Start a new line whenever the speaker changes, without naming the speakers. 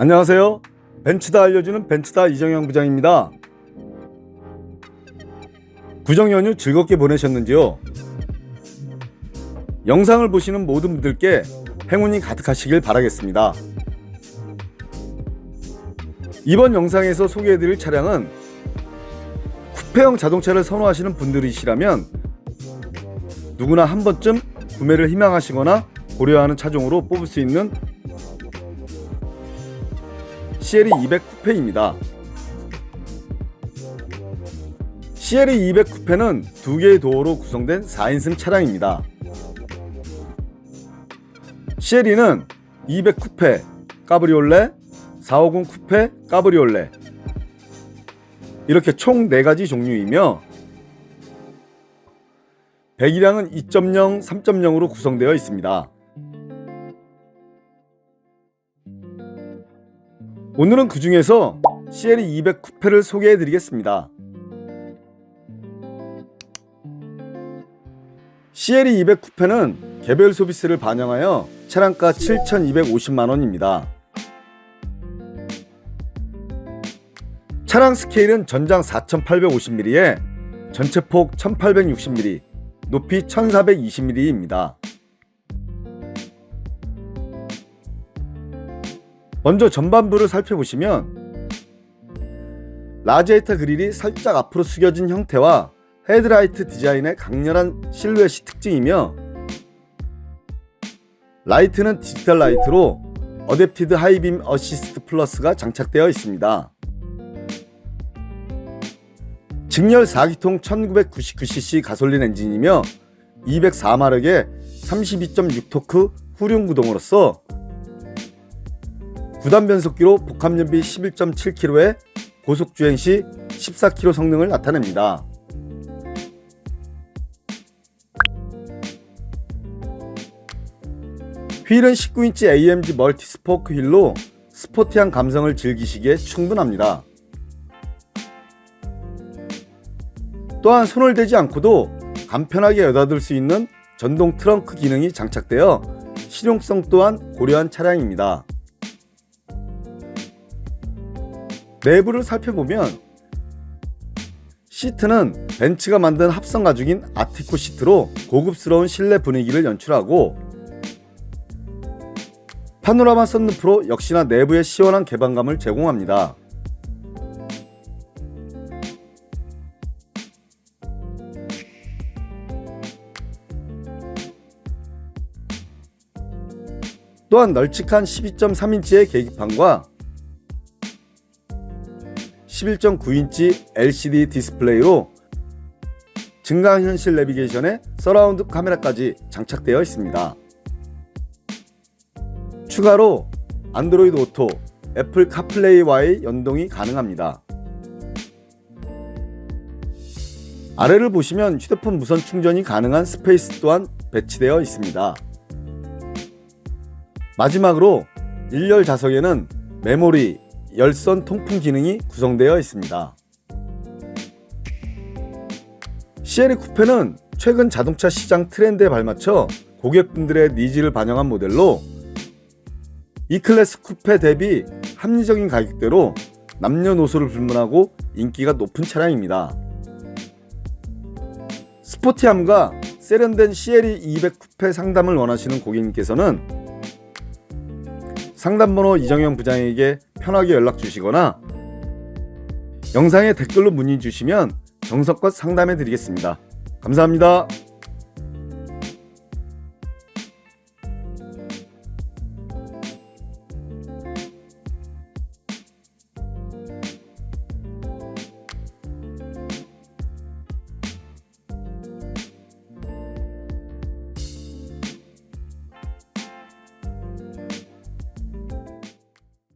안녕하세요. 벤츠다 알려주는 벤츠다 이정영 부장입니다. 구정 연휴 즐겁게 보내셨는지요? 영상을 보시는 모든 분들께 행운이 가득하시길 바라겠습니다. 이번 영상에서 소개해드릴 차량은 쿠페형 자동차를 선호하시는 분들이시라면 누구나 한 번쯤 구매를 희망하시거나 고려하는 차종으로 뽑을 수 있는 CLE 200 쿠페입니다. CLE 200 쿠페는 두 개의 도어로 구성된 4인승 차량입니다. CLE는 200 쿠페, 까브리올레, 450 쿠페, 까브리올레 이렇게 총 4가지 종류이며 배기량은 2.0, 3.0으로 구성되어 있습니다. 오늘은 그 중에서 CLE 200 쿠페를 소개해 드리겠습니다. CLE 200 쿠페는 개별 소비세를 반영하여 차량가 7,250만 원입니다. 차량 스케일은 전장 4,850mm에 전체 폭 1,860mm, 높이 1,420mm입니다. 먼저 전반부를 살펴보시면 라지에이터 그릴이 살짝 앞으로 숙여진 형태와 헤드라이트 디자인의 강렬한 실루엣이 특징이며 라이트는 디지털 라이트로 어댑티드 하이빔 어시스트 플러스가 장착되어 있습니다. 직렬 4기통 1999cc 가솔린 엔진이며 204마력의 32.6토크 후륜 구동으로서 9단 변속기로 복합 연비 11.7km의 고속 주행 시 14km 성능을 나타냅니다. 휠은 19인치 AMG 멀티 스포크 휠로 스포티한 감성을 즐기시기에 충분합니다. 또한 손을 대지 않고도 간편하게 여닫을 수 있는 전동 트렁크 기능이 장착되어 실용성 또한 고려한 차량입니다. 내부를 살펴보면 시트는 벤츠가 만든 합성 가죽인 아티코 시트로 고급스러운 실내 분위기를 연출하고 파노라마 썬루프로 역시나 내부에 시원한 개방감을 제공합니다. 또한 널찍한 12.3인치의 계기판과 11.9인치 LCD 디스플레이로 증강현실 내비게이션에 서라운드 카메라까지 장착되어 있습니다. 추가로 안드로이드 오토, 애플 카플레이와의 연동이 가능합니다. 아래를 보시면 휴대폰 무선 충전이 가능한 스페이스 또한 배치되어 있습니다. 마지막으로 1열 좌석에는 메모리, 열선 통풍 기능이 구성되어 있습니다. CLE 쿠페는 최근 자동차 시장 트렌드에 발맞춰 고객분들의 니즈를 반영한 모델로 E클래스 쿠페 대비 합리적인 가격대로 남녀노소를 불문하고 인기가 높은 차량입니다. 스포티함과 세련된 CLE 200 쿠페 상담을 원하시는 고객님께서는 상담번호 이정현 부장에게 편하게 연락 주시거나 영상에 댓글로 문의 주시면 정성껏 상담해 드리겠습니다. 감사합니다.